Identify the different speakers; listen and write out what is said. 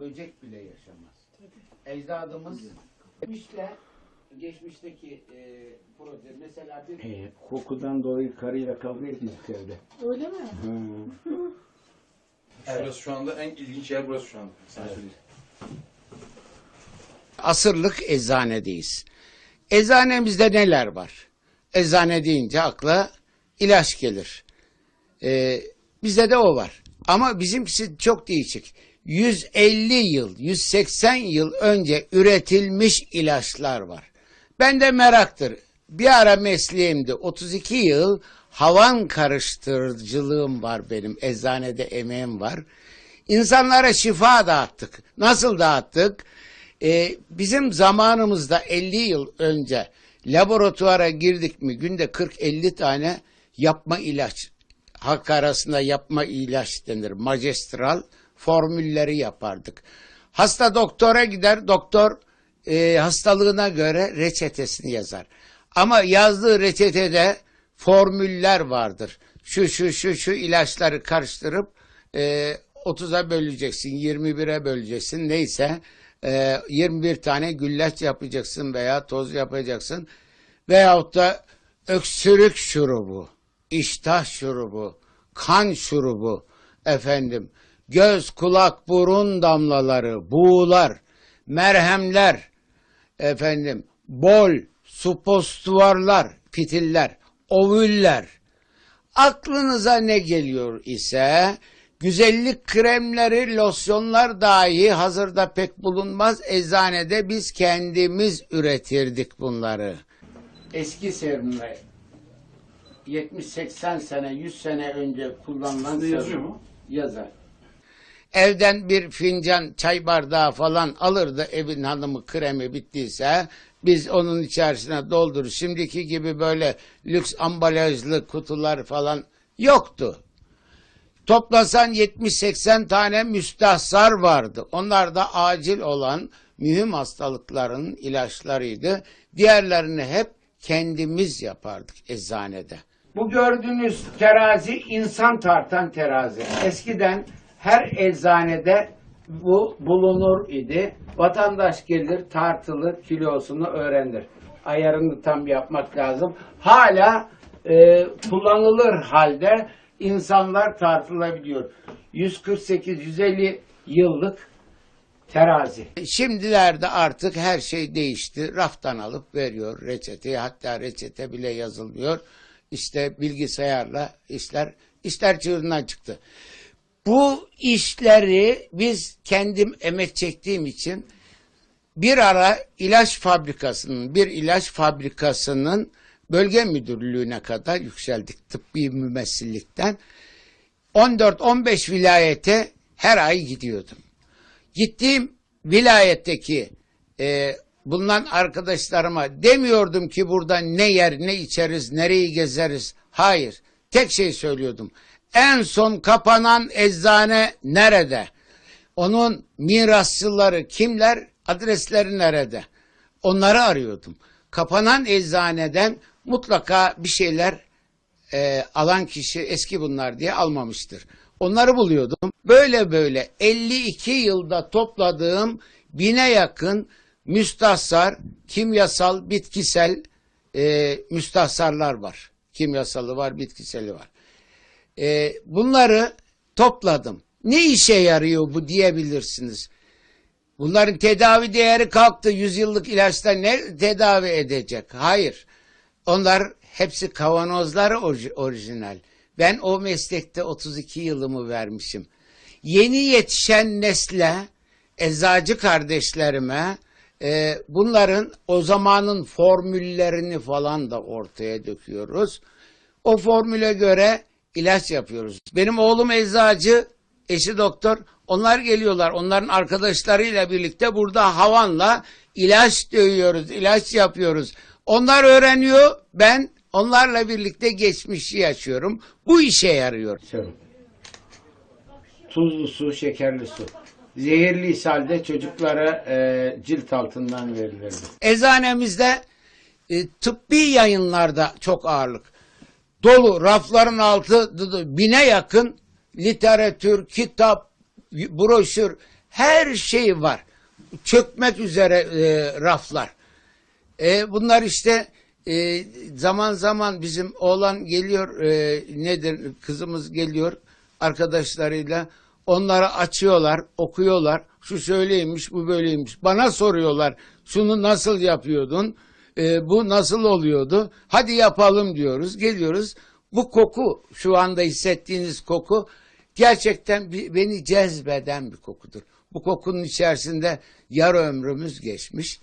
Speaker 1: Böcek bile yaşamaz. Ecdadımız geçmişle geçmişteki e, protein mesela bir
Speaker 2: E, kokudan dolayı karıyla kavga ettik evde.
Speaker 3: Öyle mi?
Speaker 4: Burası şu anda en ilginç yer burası şu anda. Sana söyleyeyim.
Speaker 1: asırlık eczanedeyiz. Eczanemizde neler var? Eczane deyince akla ilaç gelir. Ee, bizde de o var. Ama bizimkisi çok değişik. 150 yıl, 180 yıl önce üretilmiş ilaçlar var. Ben de meraktır. Bir ara mesleğimdi. 32 yıl havan karıştırıcılığım var benim. Eczanede emeğim var. İnsanlara şifa dağıttık. Nasıl dağıttık? Ee, bizim zamanımızda 50 yıl önce laboratuvara girdik mi günde 40-50 tane yapma ilaç, halk arasında yapma ilaç denir, magistral formülleri yapardık. Hasta doktora gider, doktor e, hastalığına göre reçetesini yazar. Ama yazdığı reçetede formüller vardır. Şu şu şu şu ilaçları karıştırıp e, 30'a böleceksin, 21'e böleceksin neyse e, 21 tane güllaç yapacaksın veya toz yapacaksın veyahut da öksürük şurubu, iştah şurubu, kan şurubu, efendim göz, kulak, burun damlaları, buğular, merhemler, efendim bol, supostuvarlar, fitiller, ovüller. Aklınıza ne geliyor ise güzellik kremleri, losyonlar dahi hazırda pek bulunmaz. Eczanede biz kendimiz üretirdik bunları. Eski serumlar 70-80 sene, 100 sene önce kullanılan
Speaker 4: mu?
Speaker 1: Yazar. Evden bir fincan çay bardağı falan alırdı evin hanımı kremi bittiyse biz onun içerisine doldurur. Şimdiki gibi böyle lüks ambalajlı kutular falan yoktu. Toplasan 70-80 tane müstahsar vardı. Onlar da acil olan mühim hastalıkların ilaçlarıydı. Diğerlerini hep kendimiz yapardık eczanede. Bu gördüğünüz terazi insan tartan terazi. Eskiden her eczanede bu bulunur idi. Vatandaş gelir tartılır kilosunu öğrenir. Ayarını tam yapmak lazım. Hala e, kullanılır halde insanlar tartılabiliyor. 148-150 yıllık terazi. Şimdilerde artık her şey değişti. Raftan alıp veriyor reçeteyi. Hatta reçete bile yazılmıyor. İşte bilgisayarla işler işler çığırından çıktı. Bu işleri biz kendim emek çektiğim için bir ara ilaç fabrikasının, bir ilaç fabrikasının bölge müdürlüğüne kadar yükseldik tıbbi mümessillikten. 14-15 vilayete her ay gidiyordum. Gittiğim vilayetteki e, bulunan arkadaşlarıma demiyordum ki burada ne yer, ne içeriz, nereyi gezeriz. Hayır. Tek şey söylüyordum. En son kapanan eczane nerede? Onun mirasçıları kimler? Adresleri nerede? Onları arıyordum. Kapanan eczaneden mutlaka bir şeyler e, alan kişi eski bunlar diye almamıştır. Onları buluyordum. Böyle böyle 52 yılda topladığım bine yakın müstahsar, kimyasal, bitkisel e, müstahsarlar var. Kimyasalı var, bitkiseli var. E, bunları topladım. Ne işe yarıyor bu diyebilirsiniz. Bunların tedavi değeri kalktı. Yüzyıllık ilaçlar ne tedavi edecek? Hayır. Onlar hepsi kavanozlar orji- orijinal. Ben o meslekte 32 yılımı vermişim. Yeni yetişen nesle, eczacı kardeşlerime e, bunların o zamanın formüllerini falan da ortaya döküyoruz. O formüle göre ilaç yapıyoruz. Benim oğlum eczacı, eşi doktor. Onlar geliyorlar. Onların arkadaşlarıyla birlikte burada havanla ilaç dövüyoruz, ilaç yapıyoruz. Onlar öğreniyor. Ben onlarla birlikte geçmişi yaşıyorum. Bu işe yarıyor. Tuzlu su, şekerli su. Zehirli ishalde çocuklara e, cilt altından verilirdi. Eczanemizde e, tıbbi yayınlarda çok ağırlık. Dolu rafların altı bine yakın. Literatür, kitap, broşür Her şey var. Çökmek üzere e, raflar. E, bunlar işte e, zaman zaman bizim oğlan geliyor e, nedir kızımız geliyor arkadaşlarıyla. Onları açıyorlar okuyorlar. Şu şöyleymiş bu böyleymiş. Bana soruyorlar şunu nasıl yapıyordun E, bu nasıl oluyordu hadi yapalım diyoruz geliyoruz bu koku şu anda hissettiğiniz koku gerçekten beni cezbeden bir kokudur. Bu kokunun içerisinde yarı ömrümüz geçmiş.